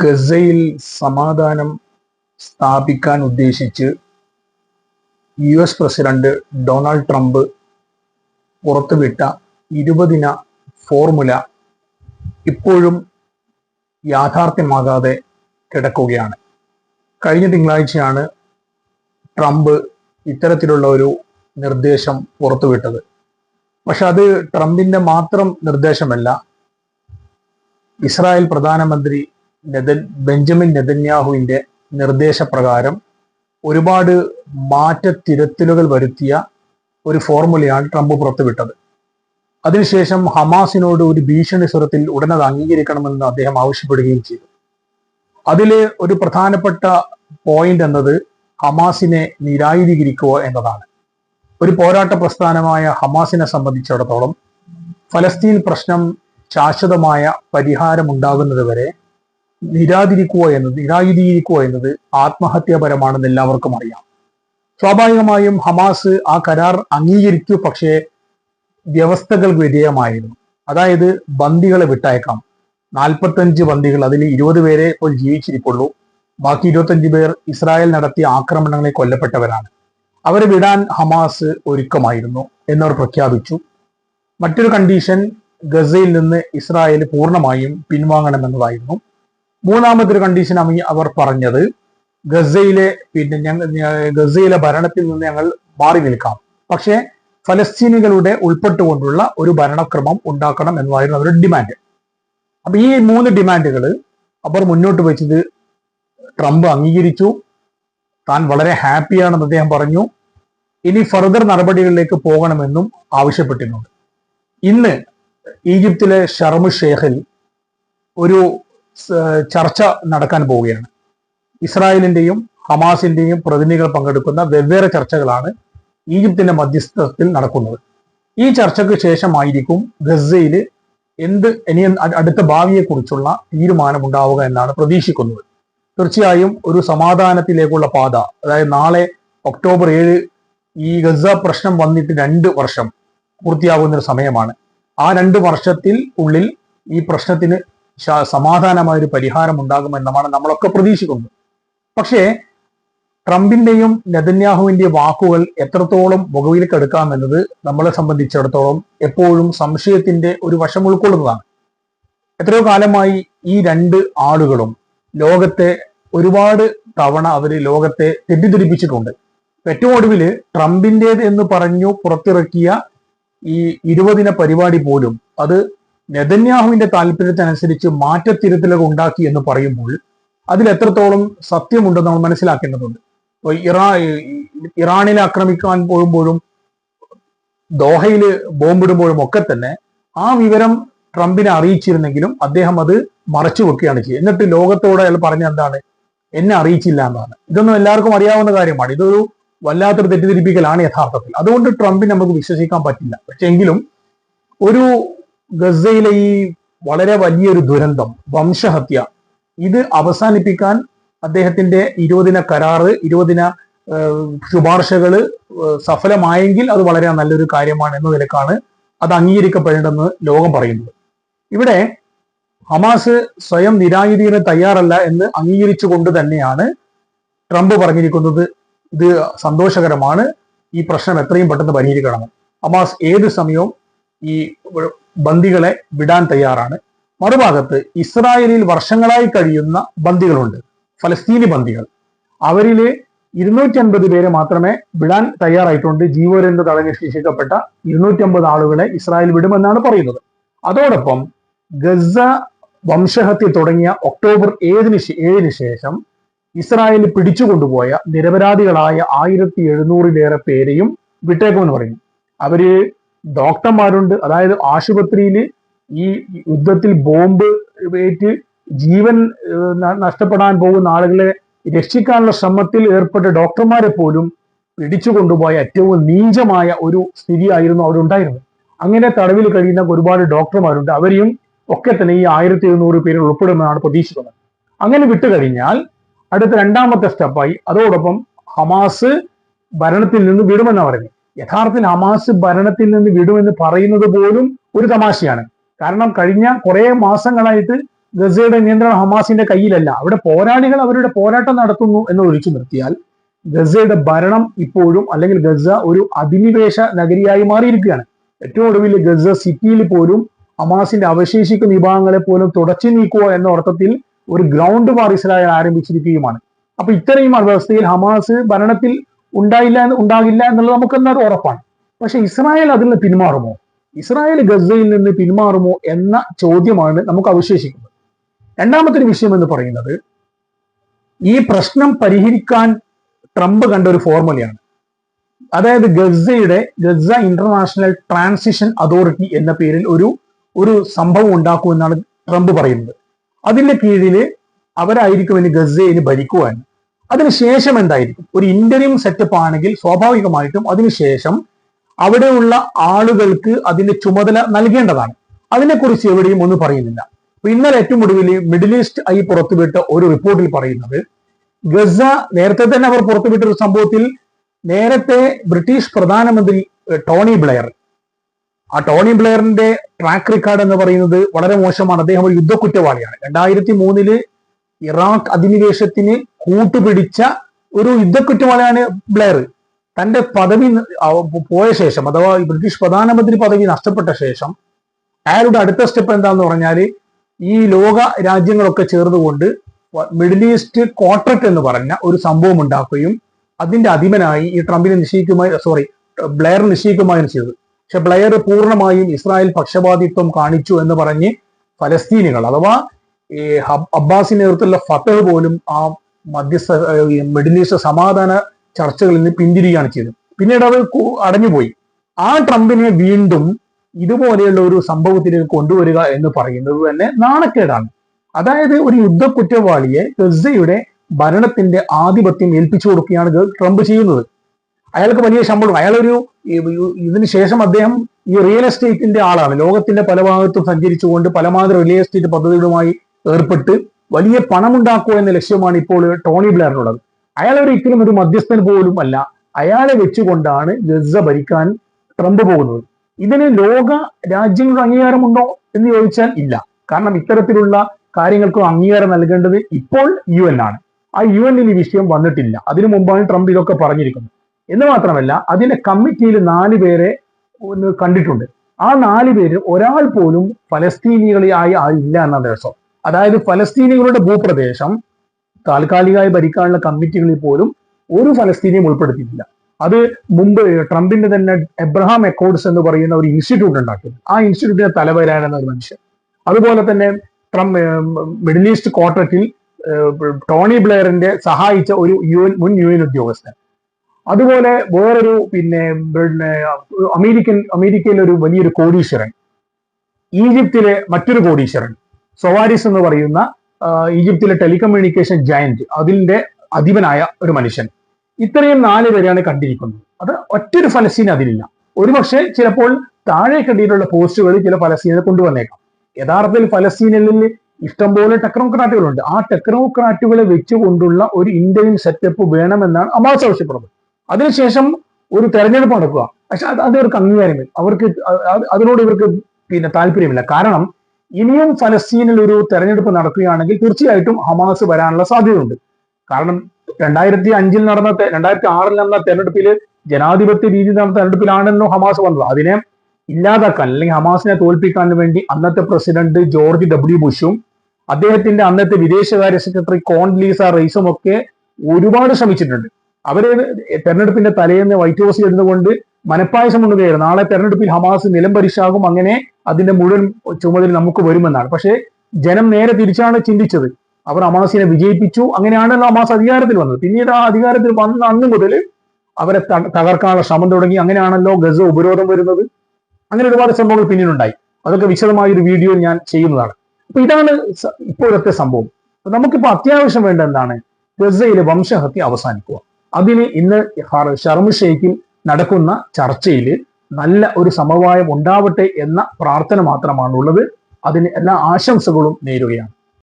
ഗസയിൽ സമാധാനം സ്ഥാപിക്കാൻ ഉദ്ദേശിച്ച് U S president Donald Trump പുറത്തുവിട്ട ഇരുപതിന ഫോർമുല ഇപ്പോഴും യാഥാർത്ഥ്യമാകാതെ കിടക്കുകയാണ്. കഴിഞ്ഞ തിങ്കളാഴ്ചയാണ് ട്രംപ് ഇത്തരത്തിലുള്ള ഒരു നിർദ്ദേശം പുറത്തുവിട്ടത്. പക്ഷെ അത് ട്രംപിന്റെ മാത്രം നിർദ്ദേശമല്ല ഇസ്രായേൽ പ്രധാനമന്ത്രി നെതൻ ബെഞ്ചമിൻ നെതന്യാഹുവിന്റെ നിർദ്ദേശപ്രകാരം ഒരുപാട് മാറ്റത്തിരുത്തലുകൾ വരുത്തിയ ഒരു ഫോർമുലയാണ് ട്രംപ് പുറത്തുവിട്ടത്. അതിനുശേഷം ഹമാസിനോട് ഒരു ഭീഷണി സ്വരത്തിൽ ഉടനെ അത് അംഗീകരിക്കണമെന്ന് അദ്ദേഹം ആവശ്യപ്പെടുകയും ചെയ്തു. അതിലെ ഒരു പ്രധാനപ്പെട്ട പോയിന്റ് എന്നത് ഹമാസിനെ നിരായുധീകരിക്കുക എന്നതാണ്. ഒരു പോരാട്ട പ്രസ്ഥാനമായ ഹമാസിനെ സംബന്ധിച്ചിടത്തോളം ഫലസ്തീൻ പ്രശ്നം ശാശ്വതമായ പരിഹാരമുണ്ടാകുന്നത് വരെ നിരാതിരിക്കുക എന്നത് നിരായുധീകരിക്കുക എന്നത് ആത്മഹത്യാപരമാണെന്ന് എല്ലാവർക്കും അറിയാം. സ്വാഭാവികമായും ഹമാസ് ആ കരാർ അംഗീകരിച്ചു പക്ഷേ വ്യവസ്ഥകൾക്ക് വിധേയമായിരുന്നു. അതായത് ബന്ദികളെ വിട്ടയക്കാം. നാൽപ്പത്തഞ്ച് ബന്ദികൾ അതിൽ ഇരുപത് പേരെ ഇപ്പോൾ ജീവിച്ചിരിക്കുള്ളൂ ബാക്കി ഇരുപത്തഞ്ച് പേർ ഇസ്രായേൽ നടത്തിയ ആക്രമണങ്ങളിൽ കൊല്ലപ്പെട്ടവരാണ്. അവരെ വിടാൻ ഹമാസ് ഒരുക്കമായിരുന്നു എന്നവർ പ്രഖ്യാപിച്ചു. മറ്റൊരു കണ്ടീഷൻ ഗസയിൽ നിന്ന് ഇസ്രായേൽ പൂർണമായും പിൻവാങ്ങണമെന്നതായിരുന്നു. മൂന്നാമതൊരു കണ്ടീഷൻ അവർ പറഞ്ഞത്. ഗസയിലെ പിന്നെ ഞങ്ങൾ ഗസയിലെ ഭരണത്തിൽ നിന്ന് ഞങ്ങൾ മാറി നിൽക്കാം. പക്ഷേ ഫലസ്തീനികളുടെ ഉൾപ്പെട്ടുകൊണ്ടുള്ള ഒരു ഭരണക്രമം ഉണ്ടാക്കണം എന്നതായിരുന്നു അവരുടെ ഡിമാൻഡ് അപ്പൊ ഈ മൂന്ന് ഡിമാൻഡുകൾ അവർ മുന്നോട്ട് വെച്ചത് ട്രംപ് അംഗീകരിച്ചു. താൻ വളരെ ഹാപ്പിയാണെന്ന് അദ്ദേഹം പറഞ്ഞു. ഇനി ഫർദർ നടപടികളിലേക്ക് പോകണമെന്നും ആവശ്യപ്പെട്ടിട്ടുണ്ട്. ഇന്ന് ഈജിപ്തിലെ ഷർമു ഷേഖിൽ ഒരു ചർച്ച നടക്കാൻ പോവുകയാണ്. ഇസ്രായേലിന്റെയും ഹമാസിന്റെയും പ്രതിനിധികൾ പങ്കെടുക്കുന്ന വെവ്വേറെ ചർച്ചകളാണ് ഈജിപ്തിന്റെ മധ്യസ്ഥത്തിൽ നടക്കുന്നത്. ഈ ചർച്ചയ്ക്ക് ശേഷമായിരിക്കും ഗസയിൽ എന്ത് ഇനി അടുത്ത ഭാവിയെക്കുറിച്ചുള്ള തീരുമാനമുണ്ടാവുക എന്നാണ് പ്രതീക്ഷിക്കുന്നത്. തീർച്ചയായും ഒരു സമാധാനത്തിലേക്കുള്ള പാത അതായത് നാളെ ഒക്ടോബർ ഏഴ് ഈ ഗസ പ്രശ്നം വന്നിട്ട് രണ്ട് വർഷം പൂർത്തിയാകുന്ന ഒരു സമയമാണ്. ആ രണ്ട് വർഷത്തിൽ ഉള്ളിൽ ഈ പ്രശ്നത്തിന് സമാധാനമായ ഒരു പരിഹാരം ഉണ്ടാകുമെന്നാണ് നമ്മളൊക്കെ പ്രതീക്ഷിക്കുന്നത്. പക്ഷേ ട്രംപിന്റെയും നെതന്യാഹുവിന്റെയും വാക്കുകൾ എത്രത്തോളം മുഖവിലേക്ക് എടുക്കാമെന്നത് നമ്മളെ സംബന്ധിച്ചിടത്തോളം എപ്പോഴും സംശയത്തിന്റെ ഒരു വശം ഉൾക്കൊള്ളുന്നതാണ്. എത്രയോ കാലമായി ഈ രണ്ട് ആളുകളും ലോകത്തെ ഒരുപാട് തവണ അവർ ലോകത്തെ തെറ്റിദ്ധരിപ്പിച്ചിട്ടുണ്ട്. ഏറ്റവും ഒടുവിൽ ട്രംപിന്റേത് എന്ന് പറഞ്ഞു പുറത്തിറക്കിയ ഈ ഇരുപതിന പരിപാടി പോലും അത് നെതന്യാഹുവിന്റെ താല്പര്യത്തിനനുസരിച്ച് മാറ്റത്തിരുത്തലുകൾ ഉണ്ടാക്കി എന്ന് പറയുമ്പോൾ അതിൽ എത്രത്തോളം സത്യമുണ്ടെന്ന് നമ്മൾ മനസ്സിലാക്കേണ്ടതുണ്ട്. ഇപ്പൊ ഇറാ ഇറാനിനെ ആക്രമിക്കാൻ പോകുമ്പോഴും ദോഹയിൽ ബോംബിടുമ്പോഴും ഒക്കെ തന്നെ ആ വിവരം ട്രംപിനെ അറിയിച്ചിരുന്നെങ്കിലും അദ്ദേഹം അത് മറച്ചു വെക്കുകയാണ് ചെയ്യുന്നത് എന്നിട്ട് ലോകത്തോടെ അയാൾ പറഞ്ഞ എന്താണ്? എന്നെ അറിയിച്ചില്ല എന്നാണ്. ഇതൊന്നും എല്ലാവർക്കും അറിയാവുന്ന കാര്യമാണ്. ഇതൊരു വല്ലാത്തൊരു തെറ്റിദ്ധരിപ്പിക്കലാണ് യഥാർത്ഥത്തിൽ. അതുകൊണ്ട് ട്രംപിനെ നമുക്ക് വിശ്വസിക്കാൻ പറ്റില്ല. പക്ഷെ എങ്കിലും ഒരു ഗസയിലെ ഈ വളരെ വലിയൊരു ദുരന്തം വംശഹത്യ ഇത് അവസാനിപ്പിക്കാൻ അദ്ദേഹത്തിന്റെ ഇരുപതിന കരാറ് ഇരുപതിന ശുപാർശകൾ സഫലമായെങ്കിൽ അത് വളരെ നല്ലൊരു കാര്യമാണ് എന്ന നിലക്കാണ് അത് അംഗീകരിക്കപ്പെടേണ്ടെന്ന് ലോകം പറയുന്നത്. ഇവിടെ ഹമാസ് സ്വയം നിരായുധീന് തയ്യാറല്ല എന്ന് അംഗീകരിച്ചുകൊണ്ട് തന്നെയാണ് ട്രംപ് പറഞ്ഞിരിക്കുന്നത്. ഇത് സന്തോഷകരമാണ്. ഈ പ്രശ്നം എത്രയും പെട്ടെന്ന് പരിഹരിക്കണം. ഹമാസ് ഏത് സമയവും ഈ ബന്ദികളെ വിടാൻ തയ്യാറാണ്. മറുഭാഗത്ത് ഇസ്രായേലിൽ വർഷങ്ങളായി കഴിയുന്ന ബന്ദികളുണ്ട്. ഫലസ്തീനി ബന്ദികൾ. അവരിലെ ഇരുന്നൂറ്റി അൻപത് പേരെ മാത്രമേ വിടാൻ തയ്യാറായിട്ടുണ്ട്. ജീവരന്ത തടഞ്ഞ് ശിക്ഷിക്കപ്പെട്ട ഇരുന്നൂറ്റി അമ്പത് ആളുകളെ ഇസ്രായേൽ വിടുമെന്നാണ് പറയുന്നത്. അതോടൊപ്പം ഗസ വംശഹത്യ തുടങ്ങിയ ഒക്ടോബർ ഏഴിന് ഏഴിന് ശേഷം ഇസ്രായേൽ പിടിച്ചുകൊണ്ടുപോയ നിരപരാധികളായ ആയിരത്തി എഴുന്നൂറിലേറെ പേരെയും വിട്ടേക്കുമെന്ന് പറയുന്നു. അവർ ഡോക്ടർമാരുണ്ട്. അതായത് ആശുപത്രിയിൽ ഈ യുദ്ധത്തിൽ ബോംബ് ഏറ്റ് ജീവൻ നഷ്ടപ്പെടാൻ പോകുന്ന ആളുകളെ രക്ഷിക്കാനുള്ള ശ്രമത്തിൽ ഏർപ്പെട്ട ഡോക്ടർമാരെ പോലും പിടിച്ചു കൊണ്ടുപോയ ഏറ്റവും നീചമായ ഒരു സ്ഥിതിയായിരുന്നു അവിടെ ഉണ്ടായിരുന്നത് അങ്ങനെ തടവിൽ കഴിയുന്ന ഒരുപാട് ഡോക്ടർമാരുണ്ട്. അവരെയും ഒക്കെ തന്നെ ഈ ആയിരത്തി എഴുന്നൂറ് പേരിൽ ഉൾപ്പെടുമെന്നാണ് പ്രതീക്ഷിക്കുന്നത്. അങ്ങനെ വിട്ടു കഴിഞ്ഞാൽ അടുത്ത രണ്ടാമത്തെ സ്റ്റെപ്പായി അതോടൊപ്പം ഹമാസ് ഭരണത്തിൽ നിന്ന് വിടുമെന്നാണ് പറയുന്നത്. യഥാർത്ഥത്തിൽ ഹമാസ് ഭരണത്തിൽ നിന്ന് വിടുമെന്ന് പറയുന്നത് പോലും ഒരു തമാശയാണ്. കാരണം കഴിഞ്ഞ കുറെ മാസങ്ങളായിട്ട് ഗസയുടെ നിയന്ത്രണം ഹമാസിന്റെ കയ്യിലല്ല. അവിടെ പോരാളികൾ അവരുടെ പോരാട്ടം നടത്തുന്നു എന്ന് ഒഴിച്ചു നിർത്തിയാൽ ഗസയുടെ ഭരണം ഇപ്പോഴും അല്ലെങ്കിൽ ഗസ ഒരു അധിനിവേശ നഗരിയായി മാറിയിരിക്കുകയാണ്. ഏറ്റവും ഒടുവിൽ ഗസ സിറ്റിയിൽ പോലും ഹമാസിന്റെ അവശേഷിക്കുന്ന വിഭാഗങ്ങളെ പോലും തുടച്ചു നീക്കുക എന്ന അർത്ഥത്തിൽ ഒരു ഗ്രൗണ്ട് വാർ ഇസ്രായേൽ ആരംഭിച്ചിരിക്കുകയുമാണ്. അപ്പൊ ഇത്രയും അവസ്ഥയിൽ ഹമാസ് ഭരണത്തിൽ ഉണ്ടായില്ല ഉണ്ടാകില്ല എന്നുള്ളത് നമുക്ക് എന്നാലും ഉറപ്പാണ്. പക്ഷെ ഇസ്രായേൽ അതിൽ നിന്ന് പിന്മാറുമോ? ഇസ്രായേൽ ഗസയിൽ നിന്ന് പിന്മാറുമോ എന്ന ചോദ്യമാണ് നമുക്ക് അവശേഷിക്കുന്നത്. രണ്ടാമത്തെ വിഷയം എന്ന് പറയുന്നത് ഈ പ്രശ്നം പരിഹരിക്കാൻ ട്രംപ് കണ്ട ഒരു ഫോർമുലയാണ്. അതായത് ഗസയുടെ ഗസ ഇന്റർനാഷണൽ ട്രാൻസിഷൻ അതോറിറ്റി എന്ന പേരിൽ ഒരു ഒരു സംഭവം ഉണ്ടാക്കുമെന്നാണ് ട്രംപ് പറയുന്നത്. അതിന്റെ കീഴിൽ അവരായിരിക്കും ഇനി ഗസയിൽ ഭരിക്കുവാൻ അതിനുശേഷം എന്തായിരിക്കും? ഒരു ഇന്റർവ്യൂ സെറ്റപ്പ് ആണെങ്കിൽ സ്വാഭാവികമായിട്ടും അതിനുശേഷം അവിടെയുള്ള ആളുകൾക്ക് അതിന്റെ ചുമതല നൽകേണ്ടതാണ്. അതിനെക്കുറിച്ച് എവിടെയും ഒന്നും പറയുന്നില്ല. ഇന്നലെ ഏറ്റവും ഒടുവിൽ മിഡിൽ ഈസ്റ്റ് ആയി പുറത്തുവിട്ട ഒരു റിപ്പോർട്ടിൽ പറയുന്നത് ഗസ നേരത്തെ തന്നെ അവർ പുറത്തുവിട്ട ഒരു സംഭവത്തിൽ നേരത്തെ ബ്രിട്ടീഷ് പ്രധാനമന്ത്രി ടോണി ബ്ലെയർ ആ ടോണി ബ്ലെയറിന്റെ ട്രാക്ക് റെക്കോർഡ് എന്ന് പറയുന്നത് വളരെ മോശമാണ്. അദ്ദേഹം ഒരു യുദ്ധ കുറ്റവാളിയാണ് രണ്ടായിരത്തി മൂന്നിൽ ഇറാഖ് അധിനിവേശത്തിന് കൂട്ടുപിടിച്ച ഒരു യുദ്ധക്കുറ്റവാളിയാണ് ബ്ലെയർ. തന്റെ പദവി പോയ ശേഷം അഥവാ ബ്രിട്ടീഷ് പ്രധാനമന്ത്രി പദവി നഷ്ടപ്പെട്ട ശേഷം അയാളുടെ അടുത്ത സ്റ്റെപ്പ് എന്താന്ന് പറഞ്ഞാൽ ഈ ലോക രാജ്യങ്ങളൊക്കെ ചേർന്നുകൊണ്ട് മിഡിൽ ഈസ്റ്റ് കോൺട്രാക്ട് എന്ന് പറഞ്ഞ ഒരു സംഭവം ഉണ്ടാക്കുകയും അതിന്റെ അധിപനായി ഈ ട്രംപിനെ നിശ്ചയിക്കുമായി സോറി ബ്ലെയർ നിശ്ചയിക്കുകയും ചെയ്തത്. പക്ഷെ ബ്ലെയർ പൂർണമായും ഇസ്രായേൽ പക്ഷപാതിത്വം കാണിച്ചു എന്ന് പറഞ്ഞ് ഫലസ്തീനികൾ അഥവാ ഈ അബ്ബാസി നേതൃത്വത്തിലുള്ള ഫത്തഹ് പോലും ആ മധ്യസ്ഥ മിഡിൽ ഈസ്റ്റ് സമാധാന ചർച്ചകളിൽ നിന്ന് പിന്തിരിയുകയാണ് ചെയ്തത്. പിന്നീട് അത് അടഞ്ഞുപോയി. ആ ട്രംപിനെ വീണ്ടും ഇതുപോലെയുള്ള ഒരു സംഭവത്തിലേക്ക് കൊണ്ടുവരിക എന്ന് പറയുന്നത് തന്നെ നാണക്കേടാണ്. അതായത് ഒരു യുദ്ധ കുറ്റവാളിയെ ഗസയുടെ ഭരണത്തിന്റെ ആധിപത്യം ഏൽപ്പിച്ചു കൊടുക്കുകയാണ് ട്രംപ് ചെയ്യുന്നത്. അയാൾക്ക് വലിയ ശമ്പളം അയാളൊരു ഇതിന് ശേഷം അദ്ദേഹം ഈ റിയൽ എസ്റ്റേറ്റിന്റെ ആളാണ്. ലോകത്തിന്റെ പല ഭാഗത്തും സഞ്ചരിച്ചുകൊണ്ട് പലമാതിരി റിയൽ എസ്റ്റേറ്റ് പദ്ധതികളുമായി ഏർപ്പെട്ട് വലിയ പണമുണ്ടാക്കുക എന്ന ലക്ഷ്യമാണ് ഇപ്പോൾ ടോണി ബ്ലെയറിനുള്ളത്. അയാൾ ഒരിക്കലും ഒരു മധ്യസ്ഥൻ പോലും അല്ല. അയാളെ വെച്ചുകൊണ്ടാണ് ഗസ ഭരിക്കാൻ ട്രംപ് പോകുന്നത്. ഇതിന് ലോക രാജ്യങ്ങളുടെ അംഗീകാരമുണ്ടോ എന്ന് ചോദിച്ചാൽ ഇല്ല. കാരണം ഇത്തരത്തിലുള്ള കാര്യങ്ങൾക്കും അംഗീകാരം നൽകേണ്ടത് ഇപ്പോൾ യു എൻ ആണ്. ആ യു എന്നിൽ ഈ വിഷയം വന്നിട്ടില്ല. അതിനു മുമ്പാണ് ട്രംപ് ഇതൊക്കെ പറഞ്ഞിരിക്കുന്നത്. എന്ന് മാത്രമല്ല അതിന്റെ കമ്മിറ്റിയിൽ നാല് പേരെ കണ്ടിട്ടുണ്ട്. ആ നാല് പേര് ഒരാൾ പോലും ഫലസ്തീനികളായി ആയില്ല എന്നാണ് രസം അതായത് ഫലസ്തീനികളുടെ ഭൂപ്രദേശം താൽക്കാലികമായി ഭരിക്കാനുള്ള കമ്മിറ്റികളിൽ പോലും ഒരു ഫലസ്തീനിയും ഉൾപ്പെടുത്തിയിട്ടില്ല. അത് മുമ്പ് ട്രംപിന്റെ തന്നെ എബ്രഹാം അക്കോർഡ്സ് എന്ന് പറയുന്ന ഒരു ഇൻസ്റ്റിറ്റ്യൂട്ട് ഉണ്ടാക്കി ആ ഇൻസ്റ്റിറ്റ്യൂട്ടിന്റെ തലവരായിരുന്ന ഒരു മനുഷ്യൻ. അതുപോലെ തന്നെ ട്രംപ് മിഡിൽ ഈസ്റ്റ് കോർട്ടറ്റിൽ ടോണി ബ്ലെയറിന്റെ സഹായിച്ച ഒരു യു എൻ മുൻ യു എൻ ഉദ്യോഗസ്ഥൻ. അതുപോലെ വേറൊരു പിന്നെ അമേരിക്കൻ അമേരിക്കയിലെ ഒരു വലിയൊരു കോടീശ്വരൻ. ഈജിപ്തിലെ മറ്റൊരു കോടീശ്വരൻ. സൊവാരിസ് എന്ന് പറയുന്ന ഈജിപ്തിലെ ടെലികമ്മ്യൂണിക്കേഷൻ ജയന്റ് അതിന്റെ അധിപനായ ഒരു മനുഷ്യൻ. ഇത്രയും നാല് പേരെയാണ് കണ്ടിരിക്കുന്നത്. അത് ഒറ്റൊരു ഫലസ്തീൻ അതിലില്ല. ഒരുപക്ഷെ ചിലപ്പോൾ താഴെ കണ്ടിട്ടുള്ള പോസ്റ്റുകൾ ചില ഫലസ്തീനെ കൊണ്ടുവന്നേക്കാം. യഥാർത്ഥത്തിൽ ഫലസ്തീനിൽ ഇഷ്ടംപോലെ ടെക്നോക്രാറ്റുകളുണ്ട്. ആ ടെക്നോക്രാറ്റുകളെ വെച്ചുകൊണ്ടുള്ള ഒരു ഇന്ത്യൻ സെറ്റപ്പ് വേണമെന്നാണ് അമാസ് ആവശ്യപ്പെടുന്നത്. അതിനുശേഷം ഒരു തെരഞ്ഞെടുപ്പ് നടക്കുക. പക്ഷെ അത് ഇവർക്ക് അംഗീകാരമില്ല അവർക്ക് അത് അത് അതിനോട് ഇവർക്ക് പിന്നെ താല്പര്യമില്ല. കാരണം ഇനിയും ഫലസ്തീനിൽ ഒരു തെരഞ്ഞെടുപ്പ് നടക്കുകയാണെങ്കിൽ തീർച്ചയായിട്ടും ഹമാസ് വരാനുള്ള സാധ്യതയുണ്ട്. കാരണം രണ്ടായിരത്തി അഞ്ചിൽ നടന്ന രണ്ടായിരത്തി ആറിൽ നടന്ന തെരഞ്ഞെടുപ്പിൽ ജനാധിപത്യ രീതി നടന്ന തെരഞ്ഞെടുപ്പിലാണല്ലോ ഹമാസ് വന്നത്. അതിനെ ഇല്ലാതാക്കാൻ അല്ലെങ്കിൽ ഹമാസിനെ തോൽപ്പിക്കാൻ വേണ്ടി അന്നത്തെ പ്രസിഡന്റ് ജോർജ് ഡബ്ല്യു ബുഷും അദ്ദേഹത്തിന്റെ അന്നത്തെ വിദേശകാര്യ സെക്രട്ടറി കോൺലീസ റൈസും ഒക്കെ ഒരുപാട് ശ്രമിച്ചിട്ടുണ്ട്. അവർ തെരഞ്ഞെടുപ്പിന്റെ തലേന്ന് വൈറ്റ് ഹൗസിൽ ഇരുന്നുകൊണ്ട് മനപ്പായസം കൊണ്ടുകയായിരുന്നു നാളെ തെരഞ്ഞെടുപ്പിൽ ഹമാസ് നിലം പരിശാകും അങ്ങനെ അതിന്റെ മുഴുവൻ ചുമതല നമുക്ക് വരുമെന്നാണ്. പക്ഷേ ജനം നേരെ തിരിച്ചാണ് ചിന്തിച്ചത്. അവർ ഹമാസിനെ വിജയിപ്പിച്ചു അങ്ങനെയാണല്ലോ ഹമാസ് അധികാരത്തിൽ വന്നത്. പിന്നീട് ആ അധികാരത്തിൽ വന്ന അന്ന് മുതൽ അവരെ തകർക്കാനുള്ള ശ്രമം തുടങ്ങി. അങ്ങനെയാണല്ലോ ഗസ ഉപരോധം വരുന്നത്. അങ്ങനെ ഒരുപാട് സംഭവങ്ങൾ പിന്നീടുണ്ടായി. അതൊക്കെ വിശദമായ ഒരു വീഡിയോ ഞാൻ ചെയ്യുന്നതാണ്. അപ്പൊ ഇതാണ് ഇപ്പോഴത്തെ സംഭവം. നമുക്കിപ്പോ അത്യാവശ്യം വേണ്ട എന്താണ്? ഗസയിലെ വംശഹത്യ അവസാനിക്കുക. അതിന് ഇന്ന് ഷർമ നടക്കുന്ന ചർച്ചയിൽ നല്ല ഒരു സമവായം ഉണ്ടാവട്ടെ എന്ന പ്രാർത്ഥന മാത്രമാണുള്ളത്. അതിന് എല്ലാ ആശംസകളും നേരുകയാണ്.